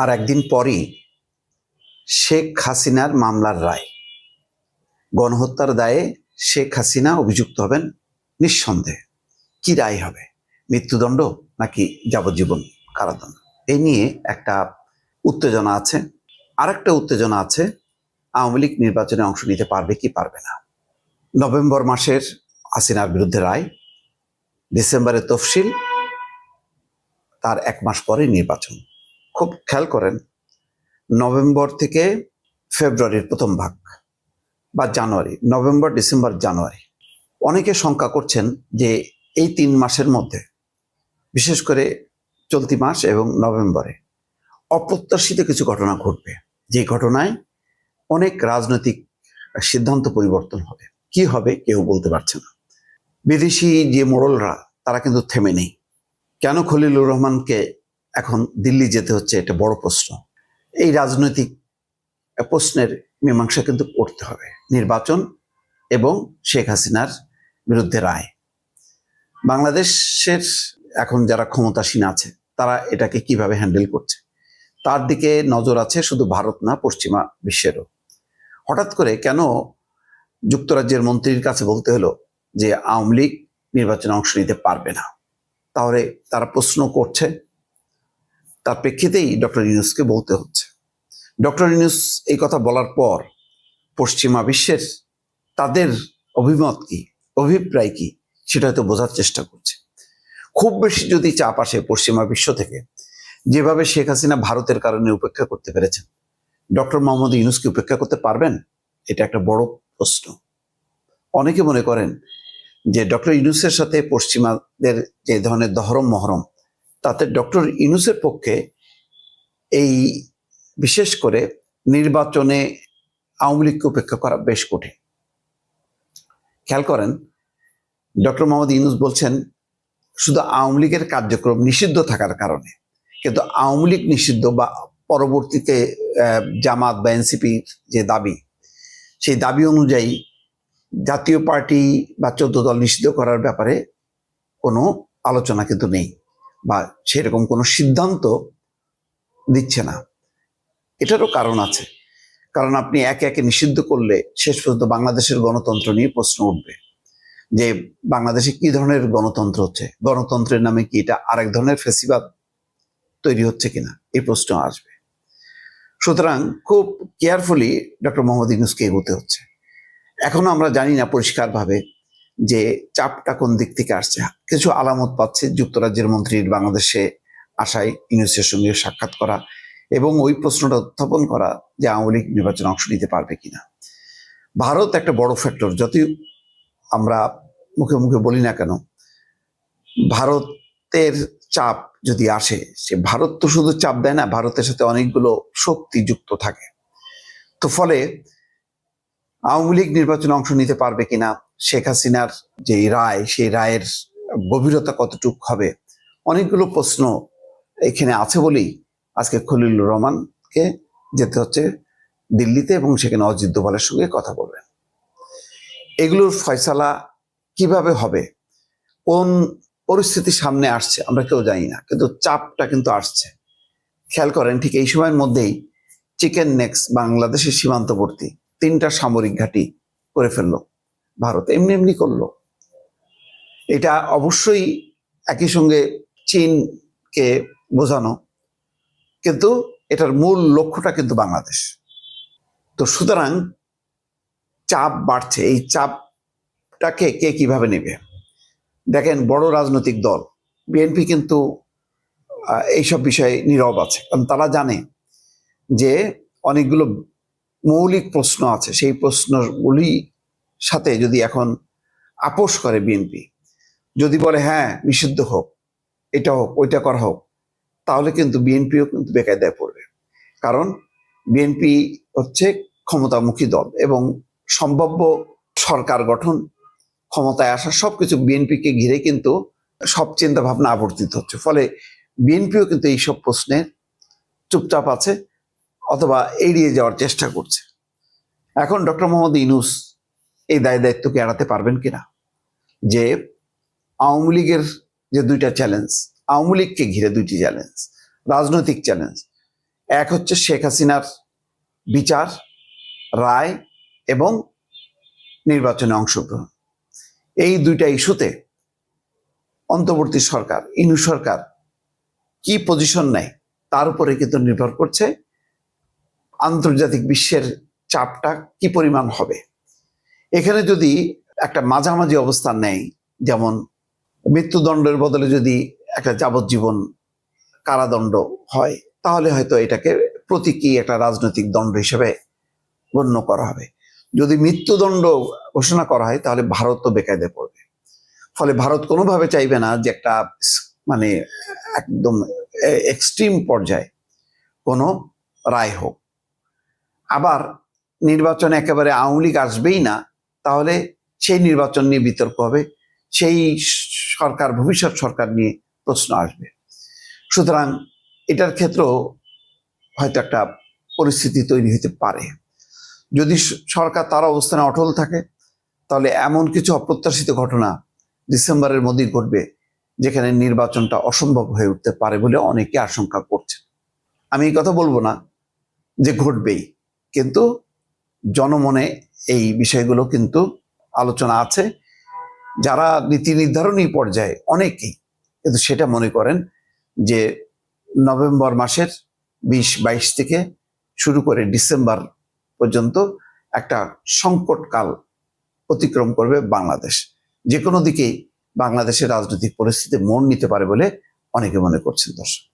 আর একদিন পরই শেখ হাসিনার মামলার রায়। গণহত্যার দায়ে শেখ হাসিনা অভিযুক্ত হবেন নিঃসন্দেহে। কি রায় হবে? মৃত্যুদণ্ড নাকি যাবজ্জীবন কারাদণ্ড? এই নিয়ে একটা উত্তেজনা আছে। আরেকটা উত্তেজনা আছে, আওয়ামী লীগ নির্বাচনে অংশ নিতে পারবে কি পারবে না। নভেম্বর মাসের হাসিনার বিরুদ্ধে রায় ডিসেম্বরের তফসিল, তার এক মাস পরে নির্বাচন। খুব খেয়াল করেন, নভেম্বর থেকে ফেব্রুয়ারির প্রথম ভাগ বা জানুয়ারি, নভেম্বর, ডিসেম্বর, জানুয়ারি। অনেকে শঙ্কা করছেন যে এই তিন মাসের মধ্যে, বিশেষ করে চলতি মাস এবং নভেম্বরে, অপ্রত্যাশিত কিছু ঘটনা ঘটবে। যে ঘটনায় অনেক রাজনৈতিক সিদ্ধান্ত পরিবর্তন হবে। কি হবে কেউ বলতে পারছে না। বিদেশি যে মোড়লরা, তারা কিন্তু থেমে নেই। কেন খলিলুর রহমানকে এখন দিল্লি যেতে হচ্ছে এটা বড় প্রশ্ন। এই রাজনৈতিক প্রশ্নের মীমাংসা কিন্তু করতে হবে। নির্বাচন এবং শেখ হাসিনার বিরুদ্ধে রায়। বাংলাদেশের এখন যারা ক্ষমতাসীন আছে, তারা এটাকে কীভাবে হ্যান্ডেল করছে? তার দিকে নজর আছে শুধু ভারত না, পশ্চিমা বিশ্বেরও। হঠাৎ করে কেন যুক্তরাজ্যের মন্ত্রীর কাছে বলতে হলো যে আওয়ামী লীগ নির্বাচনে অংশ নিতে পারবে না? তাহলে তারা প্রশ্ন করছে তার প্রেক্ষিতেই ডক্টর ইউনুসকে বলতে হচ্ছে। ডক্টর ইউনুস এই কথা বলার পর পশ্চিমা বিশ্বের তাদের অভিমত কি, অভিপ্রায় কি, সেটা হয়তো বোঝার চেষ্টা করছে। খুব বেশি যদি চাপ আসে পশ্চিমা বিশ্ব থেকে, যেভাবে শেখ হাসিনা ভারতের কারণে উপেক্ষা করতে পেরেছেন, ডক্টর মোহাম্মদ ইউনুসকে উপেক্ষা করতে পারবেন? এটা একটা বড় প্রশ্ন। অনেকে মনে করেন যে ডক্টর ইউনুসের সাথে পশ্চিমাদের যে ধরনের দহরম মহরম তাতে ডক্টর ইউনুসের পক্ষে এই বিশেষ করে নির্বাচনে আওয়ামী লীগকে উপেক্ষা করা বেশ কঠিন। খেয়াল করেন, ডক্টর মোহাম্মদ ইউনুস বলছেন, শুধু আওয়ামী লীগের কার্যক্রম নিষিদ্ধ থাকার কারণে, কিন্তু আওয়ামী লীগ নিষিদ্ধ বা পরবর্তীতে জামাত বা এনসিপির যে দাবি, সেই দাবি অনুযায়ী জাতীয় পার্টি বা চোদ্দ দল নিষিদ্ধ করার ব্যাপারে কোনো আলোচনা কিন্তু নেই। বা সেরকম কোনো সিদ্ধান্ত দিচ্ছে না। এটারও কারণ আছে। কারণ আপনি একে একে নিষিদ্ধ করলে শেষ পর্যন্ত বাংলাদেশের গণতন্ত্র নিয়ে প্রশ্ন উঠবে। যে বাংলাদেশে কি ধরনের গণতন্ত্র হচ্ছে? গণতন্ত্রের নামে কি এটা আরেক ধরনের ফেসিবাদ তৈরি হচ্ছে কিনা? এই প্রশ্ন আসবে। সুতরাং খুব কেয়ারফুলি ডক্টর মোহাম্মদ ইউনুসকে এগোতে হচ্ছে। এখনও আমরা জানি না পরিষ্কারভাবে যে চাপটা কোন দিক থেকে আসছে। কিছু আলামত পাচ্ছে যুক্তরাজ্যের মন্ত্রীর বাংলাদেশে আসায় ইউনুসের সঙ্গে সাক্ষাৎ করা এবং ওই প্রশ্নটা উত্থাপন করা যে আওয়ামী লীগ নির্বাচনে অংশ নিতে পারবে কিনা। ভারত একটা বড় ফ্যাক্টর যতই আমরা মুখে মুখে বলি না কেন, ভারতের চাপ যদি আসে, সে ভারত তো শুধু চাপ দেয় না, ভারতের সাথে অনেকগুলো শক্তি যুক্ত থাকে। তো ফলে আওয়ামী লীগ নির্বাচনে অংশ নিতে পারবে কিনা শেখ হাসিনার যে রায়, সেই রায়ের গভীরতা কতটুক হবে? অনেকগুলো প্রশ্ন এখানে আছে বলেই আজকে খলিলুর রহমানকে যেতে হচ্ছে দিল্লিতে এবং সেখানে অজিত দোভালের সঙ্গে কথা বলবেন। এগুলোর ফয়সালা কীভাবে হবে? কোন পরিস্থিতি সামনে আসছে? আমরা কেউ জানি না, কিন্তু চাপটা কিন্তু আসছে। খেয়াল করেন, ঠিক এই সময়ের মধ্যেই চিকেন নেক্স বাংলাদেশের সীমান্তবর্তী তিনটা সামরিক ঘাঁটি করে ফেলল। ভারত এমনি এমনি করল। এটা অবশ্যই একই সঙ্গে চীনকে বোঝানো, কিন্তু এটার মূল লক্ষ্যটা কিন্তু বাংলাদেশ। তো সুতরাং চাপ বাড়ছে। এই চাপটাকে কে কীভাবে নেবে? দেখেন, বড় রাজনৈতিক দল, বিএনপি কিন্তু এইসব বিষয়ে নীরব আছে। কারণ তারা জানে যে অনেকগুলো মৌলিক প্রশ্ন আছে। সেই প্রশ্নগুলি সাথে যদি এখন আপোষ করে বিএনপি, যদি বলে হ্যাঁ নিষিদ্ধ হোক, এটা হোক, ওইটা করা হোক, তাহলে কিন্তু বিএনপিও কিন্তু বেকায়দায় পড়বে। কারণ বিএনপি হচ্ছে ক্ষমতামুখী দল এবং সম্ভাব্য সরকার গঠন, ক্ষমতায় আসা সবকিছু বিএনপিকে ঘিরে কিন্তু সব চিন্তা ভাবনা আবর্তিত হচ্ছে। ফলে বিএনপিও কিন্তু এইসব প্রশ্নের চুপচাপ আছে অথবা এড়িয়ে যাওয়ার চেষ্টা করছে। এখন ডক্টর মোহাম্মদ ইনুস এই দায় দায়িত্বকে এড়াতে পারবেন কিনা? যে আওয়ামী লীগের যে দুইটা চ্যালেঞ্জ আওয়ামী লীগকে ঘিরে দুইটি চ্যালেঞ্জ রাজনৈতিক চ্যালেঞ্জ এক হচ্ছে শেখ হাসিনার বিচার, রায় এবং নির্বাচনে অংশগ্রহণ। এই দুইটা ইস্যুতে অন্তর্বর্তী সরকার, ইনু সরকার কি পজিশন নেয়, তার উপরে কিন্তু নির্ভর করছে আন্তর্জাতিক বিশ্বের চাপটা কি পরিমাণ হবে। এখানে যদি একটা মাঝামাঝি অবস্থান নেয়, যেমন মৃত্যুদণ্ডের বদলে যদি একটা যাবজ্জীবন কারাদণ্ড হয়, তাহলে হয়তো এটাকে প্রতীকী একটা রাজনৈতিক দণ্ড হিসেবে গণ্য করা হবে। যদি মৃত্যুদণ্ড ঘোষণা করা হয়, তাহলে ভারত তো বেকায়দে পড়বে। ফলে ভারত কোনোভাবে চাইবে না যে একটা মানে একদম এক্সট্রিম পর্যায়ে কোনো রায় হোক। আবার নির্বাচনে একেবারে আওয়ামী লীগ আসবেই না তাহলে সেই নির্বাচন নিয়ে বিতর্ক হবে, সেই সরকার, ভবিষ্যৎ সরকার নিয়ে প্রশ্ন আসবে। সুতরাং এটার ক্ষেত্রেও হয়তো একটা পরিস্থিতি তৈরি হতে পারে। যদি সরকার তার অবস্থানে অটল থাকে, তাহলে এমন কিছু অপ্রত্যাশিত ঘটনা ডিসেম্বরের মধ্যেই ঘটবে, যেখানে নির্বাচনটা অসম্ভব হয়ে উঠতে পারে বলে অনেকে আশঙ্কা করছে আমি এই কথা বলব না যে ঘটবেই, কিন্তু জনমনে এই বিষয়গুলো কিন্তু আলোচনা আছে। যারা নীতি নির্ধারণী পর্যায়ে অনেকেই কিন্তু সেটা মনে করেন যে নভেম্বর মাসের বিশ বাইশ থেকে শুরু করে ডিসেম্বর পর্যন্ত একটা সংকটকাল অতিক্রম করবে বাংলাদেশ। যে কোনো দিকেই বাংলাদেশের রাজনৈতিক পরিস্থিতি মোড় নিতে পারে বলে অনেকে মনে করছেন দর্শক।